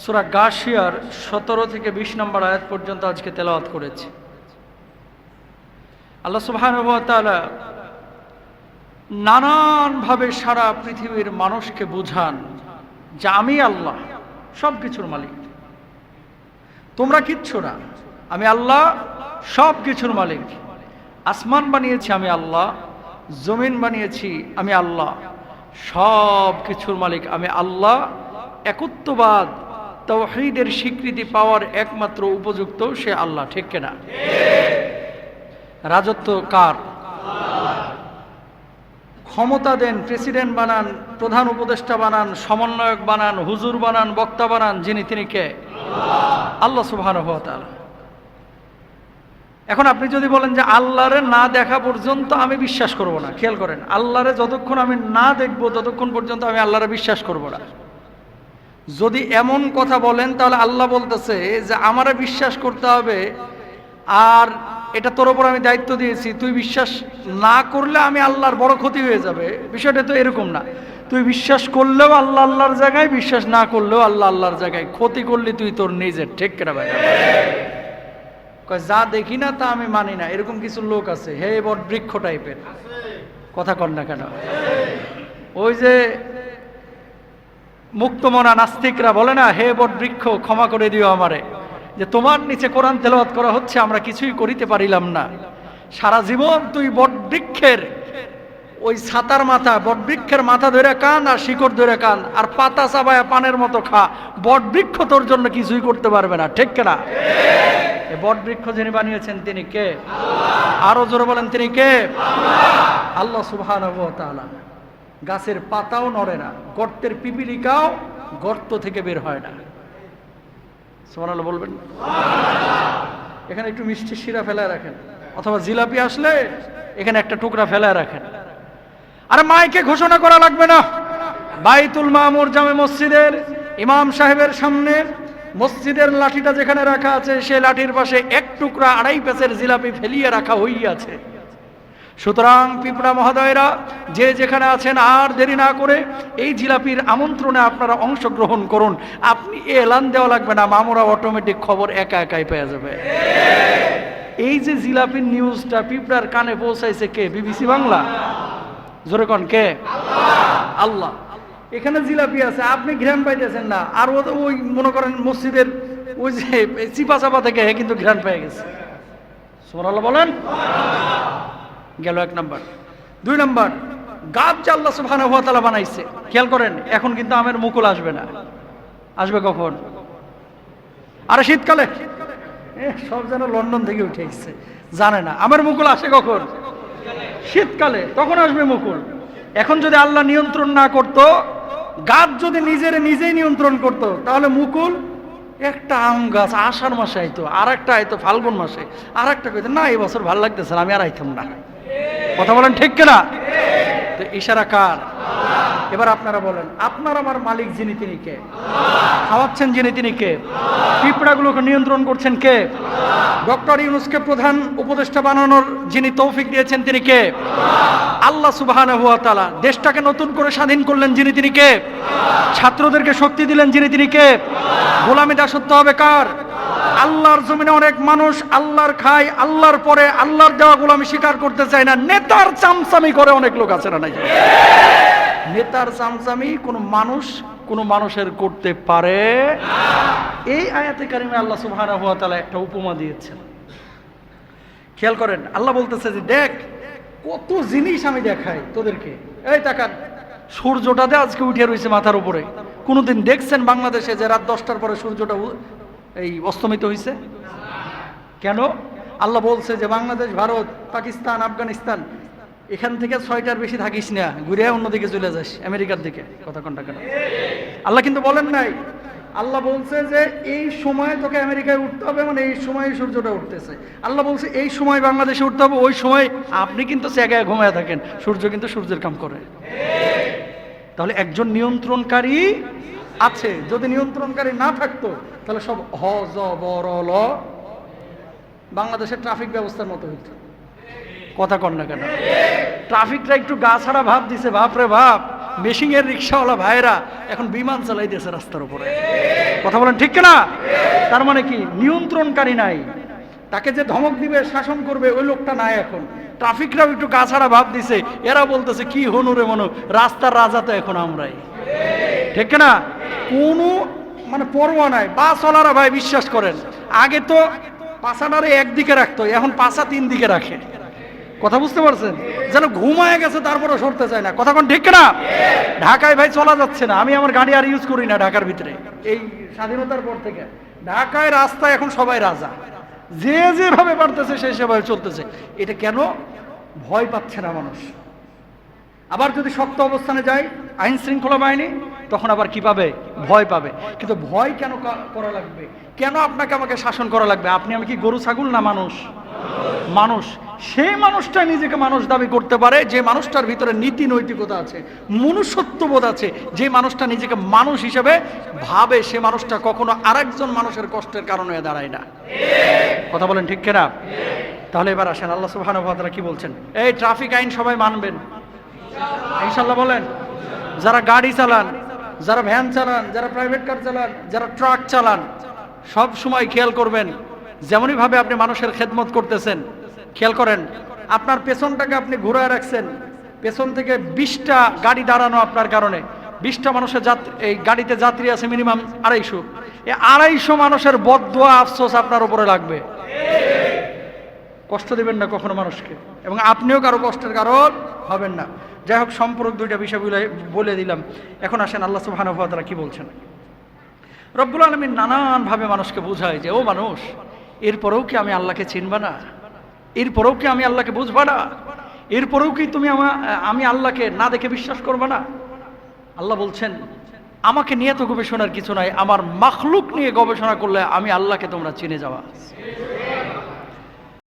সুরা গাশিয়ার সতেরো থেকে বিশ নম্বর আয়াত পর্যন্ত আজকে তেলাওয়াত করেছে। আল্লাহ সুবহান নানানভাবে সারা পৃথিবীর মানুষকে বুঝান যে আমি আল্লাহ সব কিছুর মালিক। তোমরা কিচ্ছু না, আমি আল্লাহ সব কিছুর মালিক। আসমান বানিয়েছি আমি আল্লাহ, জমিন বানিয়েছি আমি আল্লাহ সব কিছুর মালিক আমি আল্লাহ, একত্ববাদ তৌহিদের স্বীকৃতি পাওয়ার একমাত্র উপযুক্ত সে আল্লাহ, ঠিক কিনা? রাজত্ব কার? ক্ষমতা দেন, প্রেসিডেন্ট বানান, প্রধান উপদেষ্টা বানান, সমন্বয়ক বানান, হুজুর বানান, বক্তা বানান, যিনি তিনি কে? আল্লাহ সুবহান এখন আপনি যদি বলেন যে আল্লাহরে না দেখা পর্যন্ত আমি বিশ্বাস করব না, খেয়াল করেন, আল্লাহরে যতক্ষণ আমি না দেখব, ততক্ষণ পর্যন্ত আমি আল্লাহরে বিশ্বাস করব না। যদি এমন কথা বলেন, তাহলে আল্লাহ বলতেছে যে আমারে বিশ্বাস করতে হবে। আর এটা তোর ওপর আমি দায়িত্ব দিয়েছি। তুই বিশ্বাস না করলে আমি আল্লাহর বড় ক্ষতি হয়ে যাবে। বিষয়টা তো এরকম না। তুই বিশ্বাস করলেও আল্লাহ আল্লাহর জায়গায়, বিশ্বাস না করলেও আল্লাহ আল্লাহর জায়গায়। ক্ষতি করলি তুই তোর নিজের, ঠিক কেনা ভাই? কয়, যা দেখি না, তা আমি মানি না। এরকম কিছু লোক আছে। হে বট বৃক্ষ টাইপের কথা কর না কেন? ওই যে মুক্তমনা নাস্তিকরা বলে না, হে বট বৃক্ষ ক্ষমা করে দিও আমারে। যে তোমার নিচে কোরআন তেলাওয়াত করা হচ্ছে, আমরা কিছুই করিতে পারিলাম না। সারা জীবন তুই বট বৃক্ষের ওই ছাতার মাথা বট বৃক্ষের মাথা ধরে কান আর শিকড় ধরে কান, আর পাতা চাবায়া পানের মতো খা। বট বৃক্ষ তোর জন্য কিছুই করতে পারবে না, ঠিক কেনা? বট বৃক্ষ যিনি বানিয়েছেন, তিনি কে? আরও জোরে বলেন, তিনি কে? আল্লাহ। তাআলা। গাছের পাতাও নড়ে না, গর্তের পিপিলিকাও গর্ত থেকে বের হয় না। সুবহানাল্লাহ বলবেন এখানে একটু মিষ্টি শিরা ফেলায় রাখেন, অথবা জিলাপি আসলে এখানে একটা টুকরা ফেলায় রাখেন। আর মাইকে ঘোষণা করা লাগবে না। বাইতুল মামুর জামে মসজিদের ইমাম সাহেবের সামনে মসজিদের লাঠিটা যেখানে রাখা আছে সে লাঠির পাশে এক টুকরা আড়াই পেসের জিলাপি ফেলিয়ে রাখা হইয়াছে। সুতরাং পিঁপড়া মহোদয়রা, যে যেখানে আছেন আর দেরি না করে এই জিলাপির আমন্ত্রণে আপনারা অংশগ্রহণ করুন। আপনি এলান দেওয়া লাগবে না, মামুরা অটোমেটিক খবর একা একাই পেয়ে যাবে। এই যে জিলাপির নিউজটা পিঁপড়ার কানে পৌঁছাইছে কে? বিবিসি বাংলা? জোরে কন, কে? আল্লাহ। এখানে জিলাপি আছে, আপনি ঘ্রাণ পাইতেছেন না। আর ও ওই মনে করেন মসজিদের ওই যে চিপা চাপা থেকে কিন্তু ঘ্রাণ পেয়ে গেছে। সুবহানাল্লাহ বলেন। গেল এক নম্বর। দুই নম্বর গাছ যে আল্লাহ সুবহানাহু ওয়া বানাইছে, খেয়াল করেন, এখন কিন্তু আমের মুকুল আসবে না। আসবে কখন? আরে শীতকালে? সব যেন লন্ডন থেকে উঠে এসছে। জানে না, আমের মুকুল আসে কখন? শীতকালে, তখন আসবে মুকুল। এখন যদি আল্লাহ নিয়ন্ত্রণ না করত গাছ যদি নিজের নিজেই নিয়ন্ত্রণ করত, তাহলে মুকুল একটা আম গাছ আষাঢ় মাসে আইতো আর একটা আইতো ফাল্গুন মাসে আর একটা কইতো না এই বছর ভালো লাগতেছে না, আমি আর আইতাম না। কথা বলেন ঠিক কিনা? তো ইশারা কার? এবার আপনারা বলেন, আপনার আমার মালিক যিনি তিনি কে? খাওয়াচ্ছেন যিনি তিনি কে? পিঁপড়াগুলোকে নিয়ন্ত্রণ করছেন কে? ডক্টর ইউনুসকে প্রধান উপদেষ্টা বানানোর যিনি তৌফিক দিয়েছেন তিনি কে? আল্লাহ তাআলা দেশটাকে নতুন করে স্বাধীন করলেন যিনি তিনি কে? ছাত্রদেরকে শক্তি দিলেন যিনি তিনি কে? গোলামি দাসত্ব হবে কার? আল্লাহর জমিনে অনেক মানুষ আল্লাহর খায়, আল্লাহর পরে আল্লাহর দেওয়া গোলামি স্বীকার করতে চায় না। নেতার চামচামি করে অনেক লোক আছে না নাই? নেতার চামচামি কোনো মানুষ কোনো মানুষের করতে পারে এই আয়াতে কারিমে আল্লাহ সুবহানাহু ওয়া তাআলা একটা উপমা দিয়েছেন। খেয়াল করেন, আল্লাহ বলতেছে যে, দেখ, কত জিনিস আমি দেখাই তোদেরকে। এই তাকান সূর্যটাতে আজকে উঠে রয়েছে মাথার উপরে। কোনোদিন দেখছেন বাংলাদেশে যে রাত দশটার পরে সূর্যটা এই অস্তমিত হয়েছে কেন? আল্লাহ বলছে যে, বাংলাদেশ, ভারত, পাকিস্তান, আফগানিস্তান এখান থেকে ছয়টার বেশি থাকিস না, ঘুরে অন্যদিকে চলে যাস, আমেরিকার দিকে। কথা কোনটা কেন? আল্লাহ কিন্তু বলেন নাই। আল্লাহ বলছে যে এই সময় তোকে আমেরিকায় উঠতে হবে মানে এই সময় সূর্যটা উঠতেছে। আল্লাহ বলছে, এই সময় বাংলাদেশে উঠতে হবে, ওই সময় আপনি কিন্তু জায়গায় ঘুমায় থাকেন, সূর্য কিন্তু সূর্যের কাম করে। তাহলে একজন নিয়ন্ত্রণকারী আছে। যদি নিয়ন্ত্রণকারী না থাকতো, তাহলে সব হ, জ বর ল বাংলাদেশের ট্রাফিক ব্যবস্থার মতো হইতো। কথা কর না কেন? ট্রাফিকটা একটু গা ছাড়া ভাব দিছে বাপ রে বাপ মেশিংয়ের রিক্সাওয়ালা ভাইরা এখন বিমান চালাই দিয়েছে রাস্তার উপরে। কথা বলেন ঠিক না তার মানে কি? নিয়ন্ত্রণকারী নাই। তাকে যে ধমক দিবে, শাসন করবে, ওই লোকটা নাই এখন। ট্রাফিকরাও একটু গাছাড়া ভাব দিছে। এরা বলতেছে, কি হনুরে মনো? রাস্তার রাজা তো এখন আমরাই। ঠিক না কোনো মানে পরোয়া নাই। বাসওয়ালারা ভাই, বিশ্বাস করেন। আগে তো পাশাটারে একদিকে রাখতো, এখন পাশা তিন দিকে রাখে। কথা বুঝতে পারছেন? যেন ঘুমায় গেছে তারপরে সরতে চায় না। কথা কোন ঠিক না ঢাকায় ভাই চলা যাচ্ছে না। আমি আমার গাড়ি আর ইউজ করি না ঢাকার ভিতরে। এই স্বাধীনতার পর থেকে। ঢাকায় রাস্তায় এখন সবাই রাজা। যে যেভাবে পারতেছে, সেই সেভাবে চলতেছে। এটা কেন? ভয় পাচ্ছে না মানুষ। আবার যদি শক্ত অবস্থানে যায় আইন শৃঙ্খলা বাহিনী, তখন আবার কি পাবে? ভয় পাবে। কিন্তু ভয় কেন করা লাগবে? কেন আপনাকে আমাকে শাসন করা লাগবে? আপনি আমি কি গরু, ছাগল না মানুষ? মানুষ। সেই মানুষটা নিজেকে মানুষ দাবি করতে পারে, যে মানুষটার ভিতরে নীতি নৈতিকতা আছে, মনুষ্যত্ববোধ আছে, যে মানুষটা নিজেকে মানুষ হিসেবে ভাবে, সে মানুষটা কখনো আরেকজন মানুষের কষ্টের কারণ হয়ে দাঁড়ায় না। কথা বলেন ঠিক কিনা? তাহলে এবার আসেন, আল্লাহ তাআলা কি বলছেন? এই ট্রাফিক আইন সবাই মানবেন। ইনশাল্লাহ বলেন, যারা গাড়ি চালান, যারা ভ্যান চালান, যারা প্রাইভেট কার চালান, যারা ট্রাক চালান, সব সময় খেয়াল করবেন, যেমনই ভাবে আপনি মানুষের খেদমত করতেছেন খেয়াল করেন, আপনার পেছনটাকে আপনি ঘুরায় রাখছেন। পেছন থেকে বিশটা গাড়ি দাঁড়ানো আপনার কারণে। বিশটা মানুষের এই গাড়িতে যাত্রী আছে মিনিমাম আড়াইশো। এই আড়াইশো মানুষের বদোয়া আফসোস আপনার উপরে লাগবে। কষ্ট দেবেন না কখনো মানুষকে। এবং আপনিও কারও কষ্টের কারণ হবেন না। যাই হোক, সম্পর্ক দুইটা বিষয় বলে- দিলাম। এখন আসেন আল্লাহ তাআলা কি বলছেন? রব্বুল আলমীর নানানভাবে মানুষকে বোঝায় যে, ও মানুষ, এরপরেও কি আমি আল্লাহকে চিনবা না? এরপরেও কি আমি আল্লাহকে বুঝবা না? এরপরেও কি তুমি আমার, আমি আল্লাহকে না দেখে বিশ্বাস করবা না? আল্লাহ বলছেন, আমাকে নিয়ে তো গবেষণার কিছু নাই, আমার মাখলুক নিয়ে গবেষণা করলে আমি আল্লাহকে তোমরা চিনে যাওয়া।